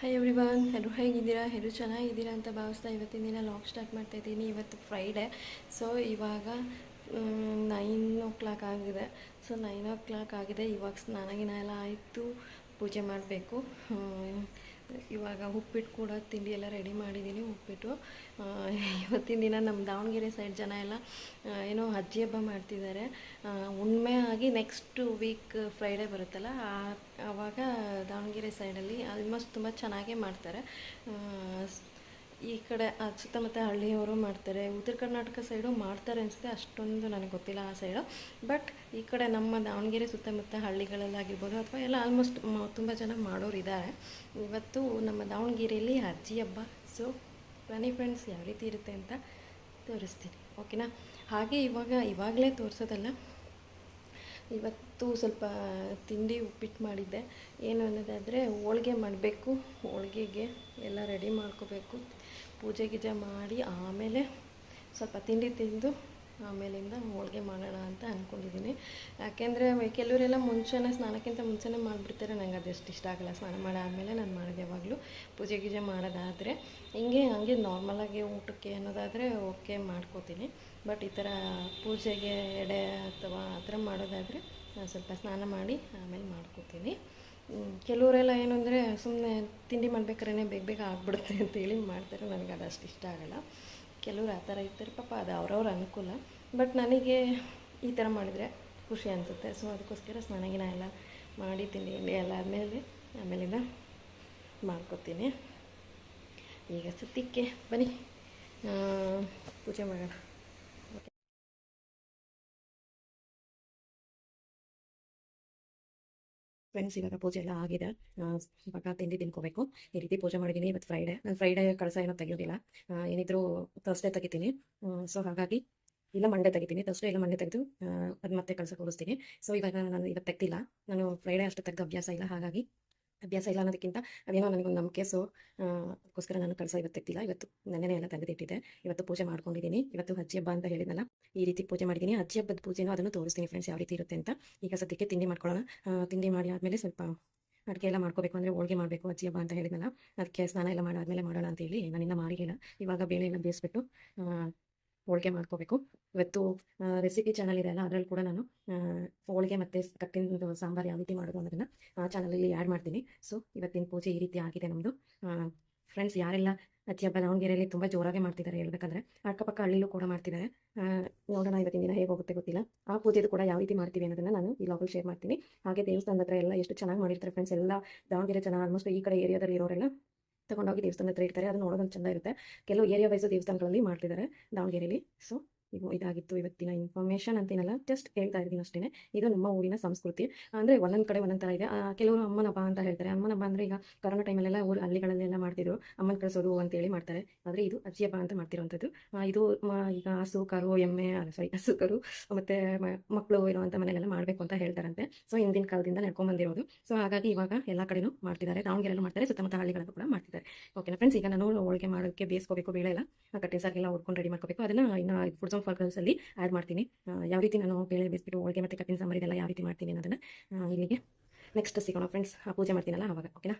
Hi every one ಎಲ್ಲರೂ ಹೇಗಿದ್ದೀರಾ? ಎಲ್ಲರೂ ಚೆನ್ನಾಗಿದ್ದೀರಾ ಅಂತ ಭಾವಿಸ್ತಾ ಇವತ್ತಿನ ದಿನ ಲಾಗ್ ಸ್ಟಾರ್ಟ್ ಮಾಡ್ತಾ ಇದ್ದೀನಿ. ಇವತ್ತು ಫ್ರೈಡೇ ಸೊ ಇವಾಗ ನೈನ್ ಓ ಕ್ಲಾಕ್ ಆಗಿದೆ. ಸೊ ನೈನ್ ಓ ಕ್ಲಾಕ್ ಆಗಿದೆ. ಇವಾಗ ಸ್ನಾನ ಗಿನ ಎಲ್ಲ ಆಯಿತು. ಪೂಜೆ ಮಾಡಬೇಕು. ಇವಾಗ ಉಪ್ಪಿಟ್ಟು ಕೂಡ ತಿಂಡಿ ಎಲ್ಲ ರೆಡಿ ಮಾಡಿದ್ದೀನಿ ಉಪ್ಪಿಟ್ಟು. ಇವತ್ತಿನ ದಿನ ನಮ್ಮ ದಾವಣಗೆರೆ ಸೈಡ್ ಜನ ಎಲ್ಲ ಏನೋ ಅಜ್ಜಿ ಹಬ್ಬ ಮಾಡ್ತಿದ್ದಾರೆ. ಉಣ್ಮೆ ಆಗಿ ನೆಕ್ಸ್ಟ್ ವೀಕ್ ಫ್ರೈಡೇ ಬರುತ್ತಲ್ಲ ಆವಾಗ ದಾವಣಗೆರೆ ಸೈಡಲ್ಲಿ ಆಲ್ಮೋಸ್ಟ್ ತುಂಬ ಚೆನ್ನಾಗೇ ಮಾಡ್ತಾರೆ. ಈ ಕಡೆ ಸುತ್ತಮುತ್ತ ಹಳ್ಳಿಯವರು ಮಾಡ್ತಾರೆ, ಉತ್ತರ ಕರ್ನಾಟಕ ಸೈಡು ಮಾಡ್ತಾರೆ ಅನಿಸುತ್ತೆ, ಅಷ್ಟೊಂದು ನನಗೆ ಗೊತ್ತಿಲ್ಲ ಆ ಸೈಡು. ಬಟ್ ಈ ಕಡೆ ನಮ್ಮ ದಾವಣಗೆರೆ ಸುತ್ತಮುತ್ತ ಹಳ್ಳಿಗಳಲ್ಲಾಗಿರ್ಬೋದು ಅಥವಾ ಎಲ್ಲ ಆಲ್ಮೋಸ್ಟ್ ತುಂಬ ಜನ ಮಾಡೋರು ಇದ್ದಾರೆ. ಇವತ್ತು ನಮ್ಮ ದಾವಣಗೆರೆಯಲ್ಲಿ ಅಜ್ಜಿ ಹಬ್ಬ ಸೊ ಬನ್ನಿ ಫ್ರೆಂಡ್ಸ್ ಯಾವ ರೀತಿ ಇರುತ್ತೆ ಅಂತ ತೋರಿಸ್ತೀನಿ ಓಕೆನಾ ಹಾಗೆ ಇವಾಗ, ಇವಾಗಲೇ ತೋರಿಸೋದಲ್ಲ, ಇವತ್ತು ಸ್ವಲ್ಪ ತಿಂಡಿ ಉಪ್ಪಿಟ್ಟು ಮಾಡಿದ್ದೆ. ಏನು ಅನ್ನೋದಾದರೆ ಹೋಳ್ಗೆ ಮಾಡಬೇಕು. ಹೋಳ್ಗೆಗೆ ಎಲ್ಲ ರೆಡಿ ಮಾಡ್ಕೋಬೇಕು. ಪೂಜೆ ಗೀಜೆ ಮಾಡಿ ಆಮೇಲೆ ಸ್ವಲ್ಪ ತಿಂಡಿ ತಿಂದು ಆಮೇಲಿಂದ ಹೋಳ್ಗೆ ಮಾಡೋಣ ಅಂತ ಅಂದ್ಕೊಂಡಿದ್ದೀನಿ ಯಾಕೆಂದರೆ ಕೆಲವರೆಲ್ಲ ಮುಂಚೆನೇ ಸ್ನಾನಕ್ಕಿಂತ ಮುಂಚೆನೇ ಮಾಡಿಬಿಡ್ತಾರೆ. ನಂಗೆ ಅದೆಷ್ಟು ಇಷ್ಟ ಆಗಲ್ಲ. ಸ್ನಾನ ಮಾಡಾದಮೇಲೆ ನಾನು ಮಾಡೋದು ಯಾವಾಗಲೂ. ಪೂಜೆ ಗೀಜೆ ಮಾಡೋದಾದರೆ ಹಿಂಗೆ ಹಂಗೆ ನಾರ್ಮಲಾಗಿ ಊಟಕ್ಕೆ ಅನ್ನೋದಾದರೆ ಓಕೆ ಮಾಡ್ಕೋತೀನಿ. ಬಟ್ ಈ ಥರ ಪೂಜೆಗೆ ಎಡೆ ಅಥವಾ ಆ ಥರ ಮಾಡೋದಾದರೆ ನಾನು ಸ್ವಲ್ಪ ಸ್ನಾನ ಮಾಡಿ ಆಮೇಲೆ ಮಾಡ್ಕೋತೀನಿ. ಕೆಲವರೆಲ್ಲ ಏನು ಅಂದರೆ ಸುಮ್ಮನೆ ತಿಂಡಿ ಮಾಡ್ಬೇಕಾದ್ರೆ ಬೇಗ ಬೇಗ ಆಗ್ಬಿಡುತ್ತೆ ಅಂತೇಳಿ ಮಾಡ್ತಾರೆ. ನನಗೆ ಅದು ಇಷ್ಟ ಆಗಲ್ಲ. ಕೆಲವರು ಆ ಥರ ಇರ್ತಾರೆ. ಪಾಪ ಅದು ಅವ್ರವ್ರ ಅನುಕೂಲ. ಬಟ್ ನನಗೆ ಈ ಥರ ಮಾಡಿದರೆ ಖುಷಿ ಅನಿಸುತ್ತೆ. ಸೊ ಅದಕ್ಕೋಸ್ಕರ ಸ್ನಾನಗಿನ ಎಲ್ಲ ಮಾಡಿ ತಿಂಡಿ ಗಿಂಡಿ ಎಲ್ಲ ಆದಮೇಲೆ ಆಮೇಲಿಂದ ಮಾಡ್ಕೋತೀನಿ. ಈಗ ಸದ್ಯಕ್ಕೆ ಬನ್ನಿ. ಪೂಜೆ ಮಾಡೋಣ. ಫ್ರೆಂಡ್ಸ್ ಇವಾಗ ಪೂಜೆ ಎಲ್ಲ ಆಗಿದೆ. ಇವಾಗ ತಿಂಡಿ ತಿನ್ಕೋಬೇಕು. ಈ ರೀತಿ ಪೂಜೆ ಮಾಡಿದ್ದೀನಿ ಇವತ್ತು ಫ್ರೈಡೆ ನಾನು ಫ್ರೈಡೆ ಕಳಸ ಏನೋ ತೆಗಿಯೋದಿಲ್ಲ ಏನಿದ್ರೂ ಏನಿದ್ರು ತರ್ಸ್ಡೇ ತೆಗಿತೀನಿ. ಸೊ ಹಾಗಾಗಿ ಇಲ್ಲ ಮಂಡೆ ತೆಗಿತೀನಿ. ತರ್ಸ್ಡೇ ಇಲ್ಲ ಮಂಡೆ ತೆಗೆದು ಅದು ಮತ್ತೆ ಕಳಸ ಕೂರಿಸ್ತೀನಿ ಸೊ ಇವಾಗ ನಾನು ಇವತ್ತು ತೆಗ್ದಿಲ್ಲ. ನಾನು ಫ್ರೈಡೆ ಅಷ್ಟು ತೆಗೆದು ಅಭ್ಯಾಸ ಇಲ್ಲ. ಹಾಗಾಗಿ ಅಭ್ಯಾಸ ಇಲ್ಲ ಅನ್ನೋದಕ್ಕಿಂತ ಅದೇನೋ ನನಗೊಂದು ನಂಬಿಕೆ, ಸೊ ಅದಕ್ಕೋಸ್ಕರ ನಾನು ಕಳಸ ಇವತ್ತು ತೆಗ್ದಿಲ್ಲ ಇವತ್ತು ನೆನ್ನೆನೇ ಎಲ್ಲ ತೆಗೆದಿಟ್ಟಿದ್ದೆ. ಇವತ್ತು ಪೂಜೆ ಮಾಡ್ಕೊಂಡಿದ್ದೀನಿ. ಇವತ್ತು ಅಜ್ಜಿ ಹಬ್ಬ ಅಂತ ಹೇಳಿದ್ನಲ್ಲ, ಈ ರೀತಿ ಪೂಜೆ ಮಾಡಿದ್ದೀನಿ. ಅಜ್ಜಿ ಹಬ್ಬದ ಪೂಜೆನೂ ಅದನ್ನು ತೋರಿಸ್ತೀನಿ ಫ್ರೆಂಡ್ಸ್ ಯಾವ ರೀತಿ ಇರುತ್ತೆ ಅಂತ. ಈಗ ಸದ್ಯಕ್ಕೆ ತಿಂಡಿ ಮಾಡ್ಕೊಳ್ಳೋಣ. ತಿಂಡಿ ಮಾಡಿ ಆದಮೇಲೆ ಸ್ವಲ್ಪ ಅಡುಗೆ ಎಲ್ಲ ಮಾಡ್ಕೋಬೇಕು ಅಂದರೆ ಹೋಳಿಗೆ ಮಾಡಬೇಕು ಅಜ್ಜಿ ಹಬ್ಬ ಅಂತ ಹೇಳಿದ್ನಲ್ಲ. ಅದಕ್ಕೆ ಸ್ನಾನ ಎಲ್ಲ ಮಾಡಾದ್ಮೇಲೆ ಮಾಡೋಣ ಅಂತೇಳಿ ನಾನಿನ್ನ ಮಾಡಿಲ್ಲ ಇವಾಗ ಬೇಳೆ ಎಲ್ಲ ಬೇಯಿಸ್ಬಿಟ್ಟು ಹೋಳ್ಗೆ ಮಾಡ್ಕೋಬೇಕು. ಇವತ್ತು ರೆಸಿಪಿ ಚಾನಲ್ ಇದೆ ಅಲ್ಲ, ಅದರಲ್ಲಿ ಕೂಡ ನಾನು ಹೋಳಿಗೆ ಮತ್ತು ಕಟ್ಟಿನ ಸಾಂಬಾರು ಯಾವ ರೀತಿ ಮಾಡೋದು ಅನ್ನೋದನ್ನು, ಆ ಚಾನಲಲ್ಲಿ ಆ್ಯಡ್ ಮಾಡ್ತೀನಿ. ಸೊ ಇವತ್ತಿನ ಪೂಜೆ ಈ ರೀತಿ ಆಗಿದೆ ನಮ್ಮದು ಫ್ರೆಂಡ್ಸ್ ಯಾರೆಲ್ಲ ಅತಿ ಹಬ್ಬ ದಾವಣಗೆರೆಯಲ್ಲಿ ತುಂಬ ಜೋರಾಗಿ ಮಾಡ್ತಿದ್ದಾರೆ ಹೇಳ್ಬೇಕಂದ್ರೆ, ಅಕ್ಕಪಕ್ಕ ಹಳ್ಳಿಲೂ ಕೂಡ ಮಾಡ್ತಿದ್ದಾರೆ. ನೋಡೋಣ ಇವತ್ತಿನ ದಿನ ಹೇಗೆ ಹೋಗುತ್ತೆ ಗೊತ್ತಿಲ್ಲ. ಆ ಪೂಜೆದು ಕೂಡ ಯಾವ ರೀತಿ ಮಾಡ್ತೀವಿ ಅನ್ನೋದನ್ನ ನಾನು ಈ ಲಾಗಲ್ಲಿ ಶೇರ್ ಮಾಡ್ತೀನಿ. ಹಾಗೆ ದೇವಸ್ಥಾನದ ಹತ್ರ ಎಲ್ಲ ಎಷ್ಟು ಚೆನ್ನಾಗಿ ಮಾಡಿರ್ತಾರೆ ಫ್ರೆಂಡ್ಸ್ ಎಲ್ಲ. ದಾವಣಗೆರೆ ಜನ ಆಲ್ಮೋಸ್ಟ್ ಈ ಕಡೆ ಏರಿಯಾದಲ್ಲಿ ಇರೋರೆಲ್ಲ ತಗೊಂಡೋಗಿ ದೇವಸ್ಥಾನ ಹತ್ರ ಇಡ್ತಾರೆ, ಅದು ನೋಡೋದೊಂದು ಚೆಂದ ಇರುತ್ತೆ. ಕೆಲವು ಏರಿಯಾ ವೈಸ್ ದೇವಸ್ಥಾನಗಳಲ್ಲಿ ಮಾಡ್ತಿದ್ದಾರೆ ದಾವಣಗೆರೆಯಲ್ಲಿ ಸೊ ಇದು ಇದಾಗಿತ್ತು, ಇವತ್ತಿನ ಇನ್ಫಾರ್ಮೇಷನ್ ಅಂತೇನಲ್ಲ ಜಸ್ಟ್ ಹೇಳ್ತಾ ಇದ್ದೀನಿ ಅಷ್ಟೇ ಇದು ನಮ್ಮ ಊರಿನ ಸಂಸ್ಕೃತಿ. ಅಂದರೆ ಒಂದೊಂದು ಕಡೆ ಒಂದೊಂದು ಥರ ಇದೆ. ಕೆಲವರು ಅಮ್ಮನ ಅಂತ ಹೇಳ್ತಾರೆ. ಅಮ್ಮನ ಹಬ್ಬ ಅಂದರೆ ಈಗ ಕರೋನಾ ಟೈಮಲ್ಲೆಲ್ಲ ಊರು, ಹಳ್ಳಿಗಳಲ್ಲೆಲ್ಲ ಮಾಡ್ತಿದ್ರು. ಅಮ್ಮನ ಕಳಿಸೋದು ಅಂತೇಳಿ ಮಾಡ್ತಾರೆ. ಆದರೆ ಇದು ಅಜ್ಜಿ ಹಬ್ಬ ಅಂತ ಮಾಡ್ತಿರೋವಂಥದ್ದು. ಇದು ಈಗ ಹಸು ಕರು ಎಮ್ಮೆ ಸಾರಿ ಹಸು ಕರು ಮತ್ತು ಮಕ್ಕಳು ಇರುವಂಥ ಮನೆಯಲ್ಲೆಲ್ಲ ಮಾಡಬೇಕು ಅಂತ ಹೇಳ್ತಾರಂತೆ. ಸೊ ಹಿಂದಿನ ಕಾಲದಿಂದ ನಡ್ಕೊಂಡ್ ಬಂದಿರೋದು ಸೊ ಹಾಗಾಗಿ ಇವಾಗ ಎಲ್ಲ ಕಡೆನೂ ಮಾಡ್ತಿದ್ದಾರೆ. ದಾವಣಗೆರೆಲ್ಲೂ ಮಾಡ್ತಾರೆ. ಸುತ್ತಮುತ್ತ ಹಳ್ಳಿಗಳಲ್ಲೂ ಕೂಡ ಮಾಡ್ತಿದ್ದಾರೆ. ಓಕೆನಾ ಫ್ರೆಂಡ್ಸ್ ಈಗ ನಾನು ಹೋಳಿಗೆ ಮಾಡೋಕ್ಕೆ ಬೇಯಿಸ್ಕೋಬೇಕು, ಬೇಳೆ ಎಲ್ಲ ಕಟ್ಟಿನ ಸಾರಿಗೆಲ್ಲ ಹುಡ್ಕೊಂಡು ರೆಡಿ ಮಾಡ್ಕೋಬೇಕು. ಅದನ್ನು ಇನ್ನು ಫುಡ್ ಆಫ್ ಅಲ್ಲಿ ಆ್ಯಡ್ ಮಾಡ್ತೀನಿ. ಯಾವ ರೀತಿ ನಾನು ಬೇಳೆ ಬೇಯಿಸ್ಬಿಟ್ಟು ಹೋಳಿಗೆ ಮತ್ತು ಕಪ್ಪಿನ ಸಾಂಬಾರು ಇದೆಲ್ಲ ಯಾವ ರೀತಿ ಮಾಡ್ತೀನಿ ಅನ್ನೋದನ್ನ ಇಲ್ಲಿಗೆ ನೆಕ್ಸ್ಟ್ ಸಿಗೋಣ ಫ್ರೆಂಡ್ಸ್ ಪೂಜೆ ಮಾಡ್ತೀನಲ್ಲ ಆವಾಗ ಓಕೆನಾ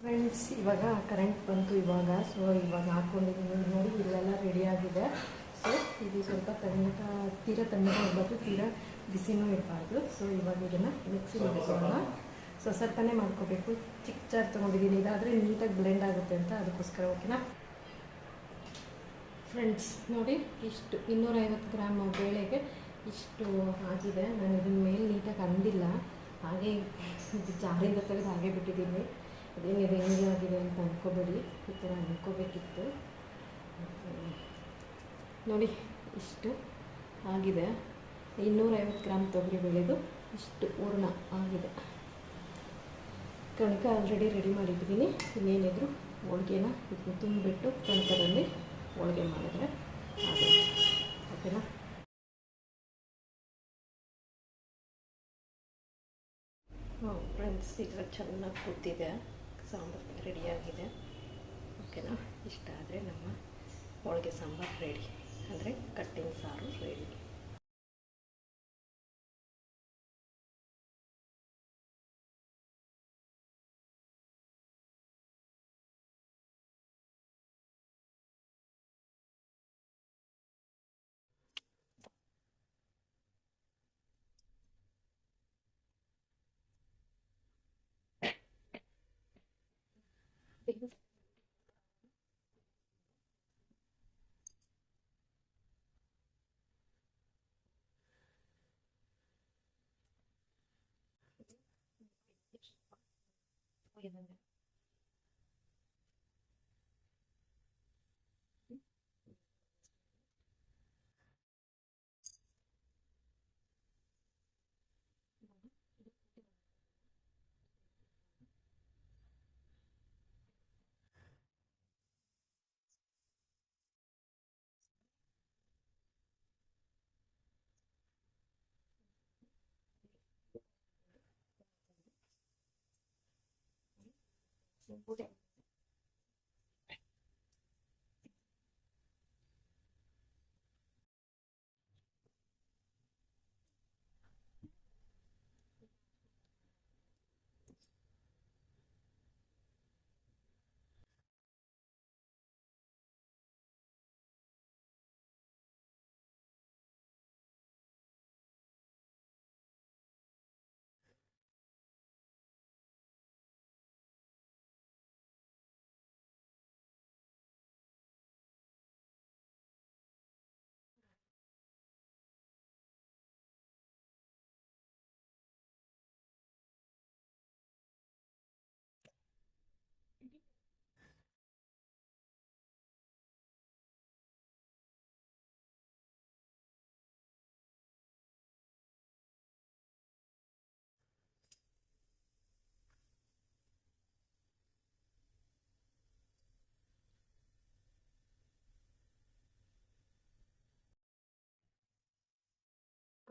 ಫ್ರೆಂಡ್ಸ್ ಇವಾಗ ಕರೆಂಟ್ ಬಂತು ಇವಾಗ ಸೊ ಇವಾಗ ಹಾಕ್ಕೊಂಡಿದ್ದೀನಿ ನೋಡಿ, ಇಲ್ಲೆಲ್ಲ ರೆಡಿ ಆಗಿದೆ. ಸೊ ಇದು ಸ್ವಲ್ಪ ತಣ್ಣಗ ತೀರಾ ತಣ್ಣಗ ಇರಬಾರ್ದು, ತೀರಾ ಬಿಸಿನೂ ಇರಬಾರ್ದು. ಸೊ ಇವಾಗ ಇದನ್ನು ಮಿಕ್ಸಿ ಮಾಡ್ಕೊಳ್ಳೋಣ. ಸೊ ಸ್ವಲ್ಪನೇ ಮಾಡ್ಕೋಬೇಕು. ಚಿಕ್ಕ ಚಾರ್ ತೊಗೊಂಡಿದ್ದೀನಿ ಇದಾದರೆ ನೀಟಾಗಿ ಬ್ಲೆಂಡ್ ಆಗುತ್ತೆ ಅಂತ ಅದಕ್ಕೋಸ್ಕರ ಓಕೆನಾ ಫ್ರೆಂಡ್ಸ್ ನೋಡಿ ಇಷ್ಟು ಇನ್ನೂರೈವತ್ತು ಗ್ರಾಮ್ ಬೇಳೆಗೆ ಇಷ್ಟು ಆಗಿದೆ. ನಾನು ಇದನ್ನ ಮೇಲೆ ನೀಟಾಗಿ ಅಂದಿಲ್ಲ. ಹಾಗೆ ಇದು ಜಾರಿಂದ ತೆಗೆದು ಹಾಗೆ ಬಿಟ್ಟಿದ್ದೀನಿ. ಅದೇನಿದೆ ಹೆಂಗೆ ಆಗಿದೆ ಅಂತ ಅಂದ್ಕೋಬೇಡಿ ಈ ಥರ ಅಂದ್ಕೋಬೇಕಿತ್ತು ನೋಡಿ ಇಷ್ಟು ಆಗಿದೆ. ಇನ್ನೂರೈವತ್ತು ಗ್ರಾಮ್ ತೊಗರಿ ಬೆಳೆದು ಇಷ್ಟು ಹೂರ್ಣ ಆಗಿದೆ. ಕಣಕ ಆಲ್ರೆಡಿ ರೆಡಿ ಮಾಡಿಟ್ಟಿದ್ದೀನಿ. ಇನ್ನೇನಿದ್ರು ಹೋಳಿಗೆನ ತುಂಬಿಬಿಟ್ಟು ಕಣಕದಲ್ಲಿ ಹೋಳ್ಗೆ ಮಾಡಿದ್ರೆ ಆಗುತ್ತೆ. ಓಕೆನಾ? ಫ್ರೆಂಡ್ಸ್ ಈಗ ಚೆನ್ನಾಗಿ ಕೂತಿದೆ. ಸಾಂಬಾರು ರೆಡಿಯಾಗಿದೆ ಓಕೆನಾ? ಇಷ್ಟ ಆದರೆ ನಮ್ಮ ಹೋಳಿಗೆ ಸಾಂಬಾರು ರೆಡಿ ಅಂದರೆ ಕಟ್ಟಿನ ಸಾರು ರೆಡಿ 지금 모르겠는데. ಪೂಜೆ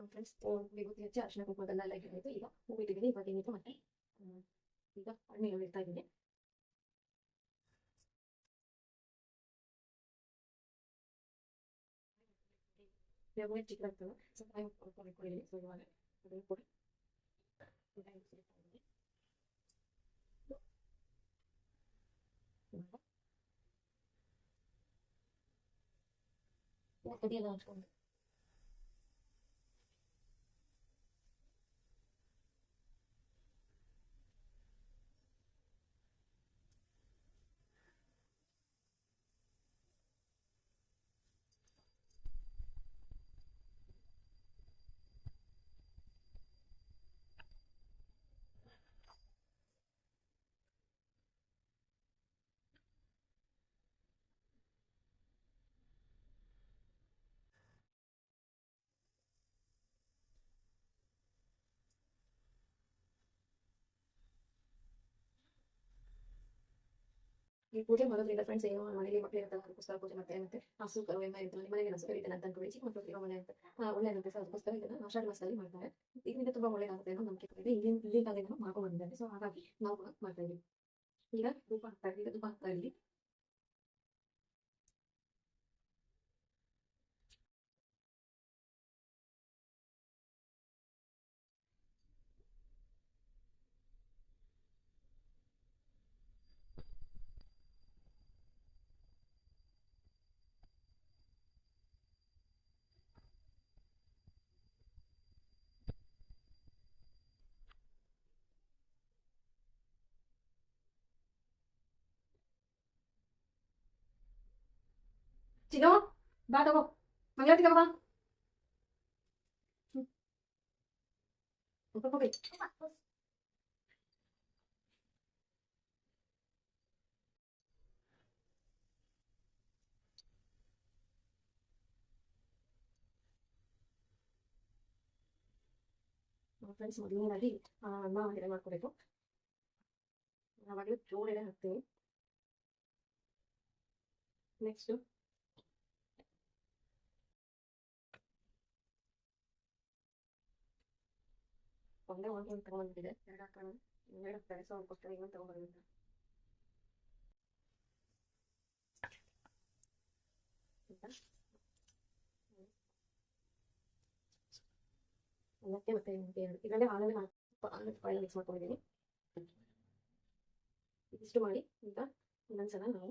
ಫ್ರೆಂಡ್ಸ್ ವಿಭೂತಿ ಹಚ್ಚಿ ಅರ್ಶಿನ ಕುಂಕುಮದೆಲ್ಲ ಎಲ್ಲ ಇಟ್ಟಿದ್ದು ಈಗ ಹೂ ಇಟ್ಟಿದ್ದೀನಿ ಇವಾಗ ಏನಿತ್ತು ಮತ್ತೆ ಹ್ಮ್, ಈಗ ಹಣ್ಣು ಇಡ್ತಾ ಇದ್ದೀನಿ ಇವಾಗ ಚಿಕ್ಕದಾಗ್ತದೆ ಸ್ವಲ್ಪ ಟೈಮ್ ಇಟ್ಕೊಂಡಿದ್ದೀನಿ ಸೊ ಇವಾಗ ಅದನ್ನು ಕೂಡ ಟೈಮ್ ಇಡ್ತಾ ಇದ್ದೀನಿ ಇವಾಗ ಇವಾಗ ಕಡಿ ಎಲ್ಲ ಹಚ್ಕೊಂಡು ಈ ಪೂಜೆ ಮಾಡೋದ್ರಿಂದ ಫ್ರೆಂಡ್ಸ್ ಏನೋ ಮನೆಯಲ್ಲಿ ಮಕ್ಕಳು ಇರ್ತಾರೆ, ಅದಕ್ಕೋಸ್ಕರ ಪೂಜೆ ಮಾಡ್ತಾರೆ ಮತ್ತೆ ಹಸು ಕರು ಎಮ್ಮೆ ಇರ್ತಾರೆ ನಿಮ್ಮ ಮನೆಗೆ ಹಸು ಕರೀತಾನೆ ಅಂತ ಅನ್ಕೊಳ್ಳಿ ಚಿಕ್ಕ ಮಕ್ಕಳು ಇರೋ ಮನೆ ಅಂತ ಒಳ್ಳೆಯದಂತೆ ಸೊ ಅದಕ್ಕೋಸ್ಕರ ಇದನ್ನ ಆಷಾಢ ಮಾಸದಲ್ಲಿ ಮಾಡ್ತಾರೆ. ಇದರಿಂದ ತುಂಬಾ ಒಳ್ಳೆಯದಾಗುತ್ತೆ ಅನ್ನೋ ನಂಬಿಕೆ ಇದೆ ಈಗಿನ ಈಗಿನ ಕಾಲದಿಂದ ಮಾಡ್ಕೊಂಡು ಬಂದಿದ್ದಾರೆ ಸೊ ಹಾಗಾಗಿ ನಾವು ಮಾಡ್ತಾ ಇದೀವಿ ಈಗ ಧೂಪ ಹಾಕ್ತಾ ಇದ್ದೀವಿ. ಧೂಪ ಹಾಕ್ತಾ ಇದ್ದೀವಿ. ಚಿನ್ನು ಬಾ ತಗೋ ಮಂಗಳಾರತಿ ತಗೋ ಬಾ ಹ್ಮ್. ಸ್ವಲ್ಪ ಹೋಗಿ. ಫ್ರೆಂಡ್ಸ್ ಮೊದಲನೇದಾಗಿ ಅನ್ನ ಎಡೆ ಮಾಡ್ಕೋಬೇಕು ಆವಾಗಲೇ ಜೋಳ ಎಡೆ ಹಾಕ್ತೀನಿ ನೆಕ್ಸ್ಟ್ ಒಂದೇ ಒಂದು ಒಂದು ತಗೊಂಡ್ಬಂದಿದೆ ಎರಡು ಹಾಕೋಣ ಎರಡು ಹಾಕ್ತಾರೆ ಸೊ ಅದಕ್ಕೋಸ್ಕರ ಇನ್ನೊಂದು ತಗೊಂಡ್ಬರ್ಬೇಕು ಅನ್ನಕ್ಕೆ ಮತ್ತೆ ಇನ್ನೊಂದು ಎರಡು ಇದರಲ್ಲೇ ಹಾಲಲ್ಲಿ ಹಾಲು ಆಯಿಲ್ ಮಿಕ್ಸ್ ಮಾಡ್ಕೊಂಡಿದ್ದೀನಿ ಇದಿಷ್ಟು ಮಾಡಿ ಈಗ ಇನ್ನೊಂದ್ಸಲ ನಾವು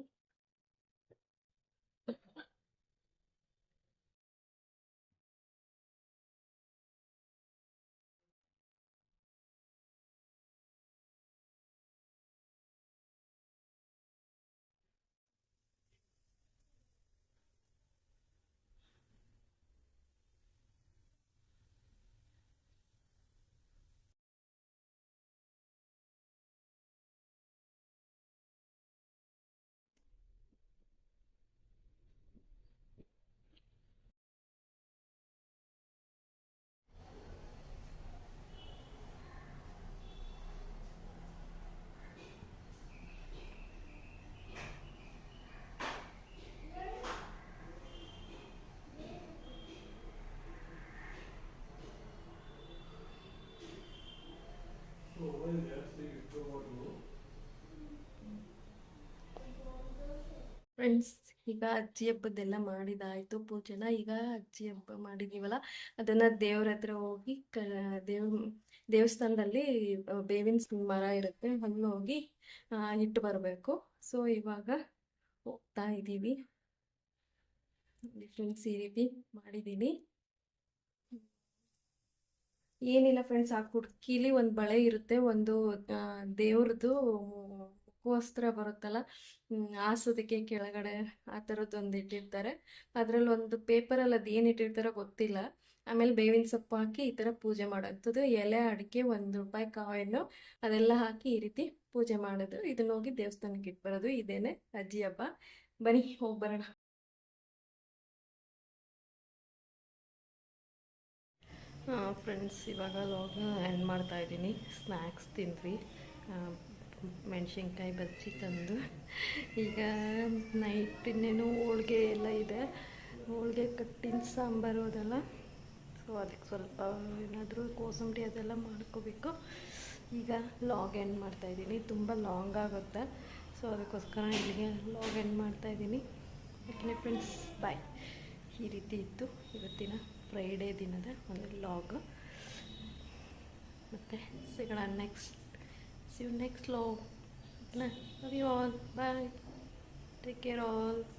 ಫ್ರೆಂಡ್ಸ್ ಈಗ ಅಜ್ಜಿ ಹಬ್ಬದ್ದೆಲ್ಲ ಮಾಡಿದಾಯಿತು. ಪೂಜೆನ ಈಗ ಅಜ್ಜಿ ಹಬ್ಬ ಮಾಡಿದ್ದೀವಲ್ಲ ಅದನ್ನು ದೇವ್ರ ಹತ್ರ ಹೋಗಿ ಕ, ದೇವ್, ದೇವಸ್ಥಾನದಲ್ಲಿ ಬೇವಿನ ಮರ ಇರುತ್ತೆ ಅಲ್ಲಿ ಹೋಗಿ ಇಟ್ಟು ಬರಬೇಕು. ಸೊ, ಇವಾಗ ಹೋಗ್ತಾ ಇದ್ದೀವಿ. ಫ್ರೆಂಡ್ಸ್ ಈ ರೀತಿ ಮಾಡಿದ್ದೀನಿ ಏನಿಲ್ಲ ಫ್ರೆಂಡ್ಸ್, ಆ ಕುಡ್ಕಿಲಿ ಒಂದು ಬಳೆ ಇರುತ್ತೆ, ಒಂದು ದೇವ್ರದ್ದು ಮುಖವಸ್ತ್ರ ಬರುತ್ತಲ್ಲ ಆಸೋದಕ್ಕೆ ಕೆಳಗಡೆ ಆ ಥರದ್ದು ಒಂದು ಇಟ್ಟಿರ್ತಾರೆ. ಅದರಲ್ಲಿ ಒಂದು ಪೇಪರಲ್ಲಿ ಅದು ಏನು ಇಟ್ಟಿರ್ತಾರೋ ಗೊತ್ತಿಲ್ಲ. ಆಮೇಲೆ ಬೇವಿನ ಸೊಪ್ಪು ಹಾಕಿ ಈ ಥರ ಪೂಜೆ ಮಾಡೋಂಥದ್ದು. ಎಲೆ, ಅಡಿಕೆ, ಒಂದು ರೂಪಾಯಿ ಕಾಯಿನು ಅದೆಲ್ಲ ಹಾಕಿ ಈ ರೀತಿ ಪೂಜೆ ಮಾಡೋದು. ಇದನ್ನ ಹೋಗಿ ದೇವಸ್ಥಾನಕ್ಕೆ ಇಟ್ಟು ಬರೋದು. ಇದೇನೆ ಅಜ್ಜಿ ಹಬ್ಬ. ಬನ್ನಿ, ಹೋಗಿ ಬರೋಣ. ಫ್ರೆಂಡ್ಸ್ ಇವಾಗ ಲಾಗ ಎಂಡ್ ಮಾಡ್ತಾ ಇದ್ದೀನಿ. ಸ್ನ್ಯಾಕ್ಸ್ ತಿಂದ್ವಿ. ಮೆಣಸಿನ್ಕಾಯಿ ಬಜ್ಜಿ ತಂದು. ಈಗ ನೈಟ್ ಇನ್ನೇನು ಹೋಳ್ಗೆ ಎಲ್ಲ ಇದೆ. ಹೋಳ್ಗೆ ಕಟ್ಟಿನ ಸಾಂಬಾರು ಅದೆಲ್ಲ. ಸೊ ಅದಕ್ಕೆ ಸ್ವಲ್ಪ ಏನಾದರೂ ಕೋಸಂಬರಿ ಅದೆಲ್ಲ ಮಾಡ್ಕೋಬೇಕು. ಈಗ ಲಾಗ್ ಎಂಡ್ ಮಾಡ್ತಾಯಿದ್ದೀನಿ ತುಂಬ ಲಾಂಗ್ ಆಗುತ್ತೆ. ಸೊ ಅದಕ್ಕೋಸ್ಕರ ಇಲ್ಲಿಗೆ ಲಾಗ್ ಎಂಡ್ ಮಾಡ್ತಾಯಿದ್ದೀನಿ ಓಕೆ ಫ್ರೆಂಡ್ಸ್ ಬಾಯ್ ಈ ರೀತಿ ಇತ್ತು ಇವತ್ತಿನ ಫ್ರೈಡೇ ದಿನದ ಒಂದು ಲಾಗ್ ಮತ್ತು ಸಿಗೋಣ next see you next vlog. Love you all. Bye. Take care all.